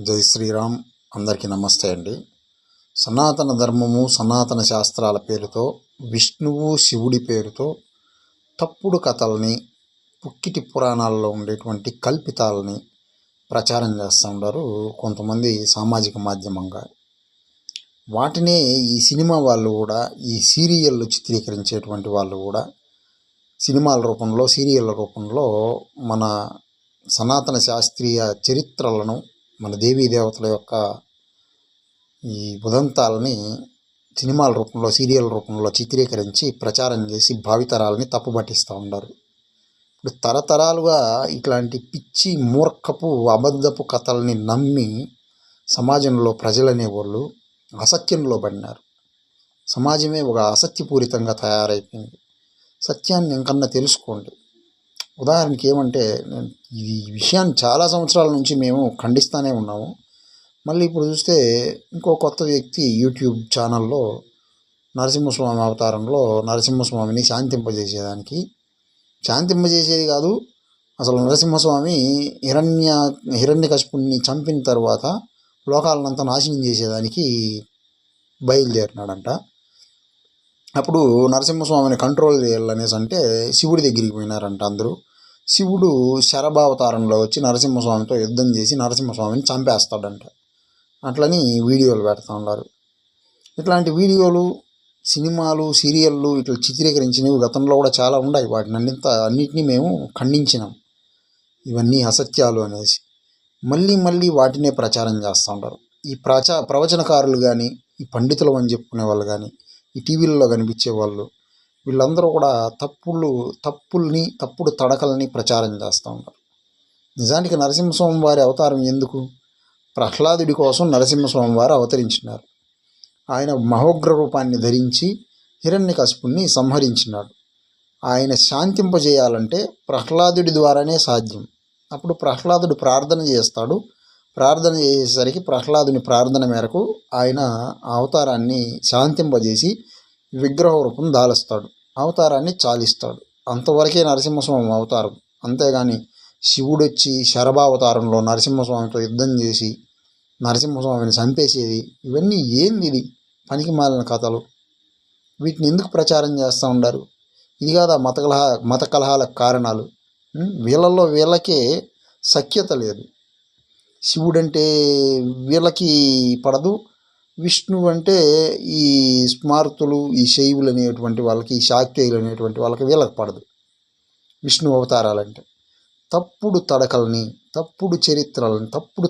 జై శ్రీరామ్. అందరికీ నమస్తే అండి. సనాతన ధర్మము సనాతన శాస్త్రాల పేరుతో విష్ణువు శివుడి పేరుతో తప్పుడు కథల్ని పుక్కిటి పురాణాల్లో ఉండేటువంటి కల్పితాలని ప్రచారం చేస్తూ ఉంటారు కొంతమంది సామాజిక మాధ్యమంగా. వాటినే ఈ సినిమా వాళ్ళు కూడా ఈ సీరియళ్ళు చిత్రీకరించేటువంటి వాళ్ళు కూడా సినిమాల రూపంలో సీరియళ్ళ రూపంలో మన సనాతన శాస్త్రీయ చరిత్రలను మన దేవీ దేవతల యొక్క ఈ ఉదంతాలని సినిమాల రూపంలో సీరియల్ రూపంలో చిత్రీకరించి ప్రచారం చేసి భావితరాలని తప్పుబట్టిస్తూ ఉన్నారు. ఇప్పుడు తరతరాలుగా ఇట్లాంటి పిచ్చి మూర్ఖపు అబద్ధపు కథల్ని నమ్మి సమాజంలో ప్రజలనేవాళ్ళు అసత్యంలో పడినారు. సమాజమే ఒక అసత్యపూరితంగా తయారైపోయింది. సత్యాన్ని ఇంకన్నా తెలుసుకోండి. ఉదాహరణకి ఏమంటే ఇది ఈ విషయాన్ని చాలా సంవత్సరాల నుంచి మేము ఖండిస్తూనే ఉన్నాము. మళ్ళీ ఇప్పుడు చూస్తే ఇంకో కొత్త వ్యక్తి యూట్యూబ్ ఛానల్లో నరసింహస్వామి అవతారంలో నరసింహస్వామిని శాంతింపజేసేదానికి. శాంతింపజేసేది కాదు అసలు నరసింహస్వామి హిరణ్య హిరణ్యకశిపుణ్ణి చంపిన తర్వాత లోకాలనంతా నాశనం చేసేదానికి బయలుదేరినాడంట. అప్పుడు నరసింహస్వామిని కంట్రోల్ చేయాలనేసి అంటే శివుడి దగ్గరికి పోయినారంట అందరూ. శివుడు శరభావతారంలో వచ్చి నరసింహస్వామితో యుద్ధం చేసి నరసింహస్వామిని చంపేస్తాడంట. అట్లని వీడియోలు పెడతా ఉన్నారు. ఇట్లాంటి వీడియోలు సినిమాలు సీరియళ్ళు ఇట్లా చిత్రీకరించినవి గతంలో కూడా చాలా ఉన్నాయి. వాటిని అన్నింత అన్నిటినీ మేము ఖండించినాం. ఇవన్నీ అసత్యాలు అనేసి. మళ్ళీ మళ్ళీ వాటినే ప్రచారం చేస్తూ ఉంటారు ఈ ప్రచా ప్రవచనకారులు కానీ ఈ పండితులు అని చెప్పుకునే వాళ్ళు కానీ ఈ టీవీలలో కనిపించే వాళ్ళు వీళ్ళందరూ కూడా తప్పులు తప్పుల్ని తప్పుడు తడకల్ని ప్రచారం చేస్తూ ఉంటారు. నిజానికి నరసింహస్వామి వారి అవతారం ఎందుకు? ప్రహ్లాదుడి కోసం నరసింహస్వామి వారు అవతరించినారు. ఆయన మహోగ్ర రూపాన్ని ధరించి హిరణ్యకశిపుణ్ణి సంహరించినాడు. ఆయన శాంతింపజేయాలంటే ప్రహ్లాదుడి ద్వారానే సాధ్యం. అప్పుడు ప్రహ్లాదుడు ప్రార్థన చేస్తాడు ప్రార్థన చేసేసరికి ప్రహ్లాదుని ప్రార్థన మేరకు ఆయన అవతారాన్ని శాంతింపజేసి విగ్రహ రూపం దాలుస్తాడు. అవతారాన్ని చాలిస్తాడు. అంతవరకే నరసింహస్వామి అవతారం. అంతేగాని శివుడు వచ్చి శరభావతారంలో నరసింహస్వామితో యుద్ధం చేసి నరసింహస్వామిని చంపేసేది ఇవన్నీ ఏంది ఇది? పనికి మాలిన కథలు. వీటిని ఎందుకు ప్రచారం చేస్తూ ఉండారు ఇది కాదా మత కలహ మత కలహాలకు కారణాలు వీళ్ళల్లో వీళ్ళకే సఖ్యత లేదు. శివుడంటే వీళ్ళకి పడదు. విష్ణు అంటే ఈ స్మార్తులు ఈ శైవులు అనేటువంటి వాళ్ళకి ఈ శాక్తేయులు అనేటువంటి వాళ్ళకి వీళ్ళకి పడదు. విష్ణు అవతారాలంటే తప్పుడు తడకల్ని తప్పుడు చరిత్రలని తప్పుడు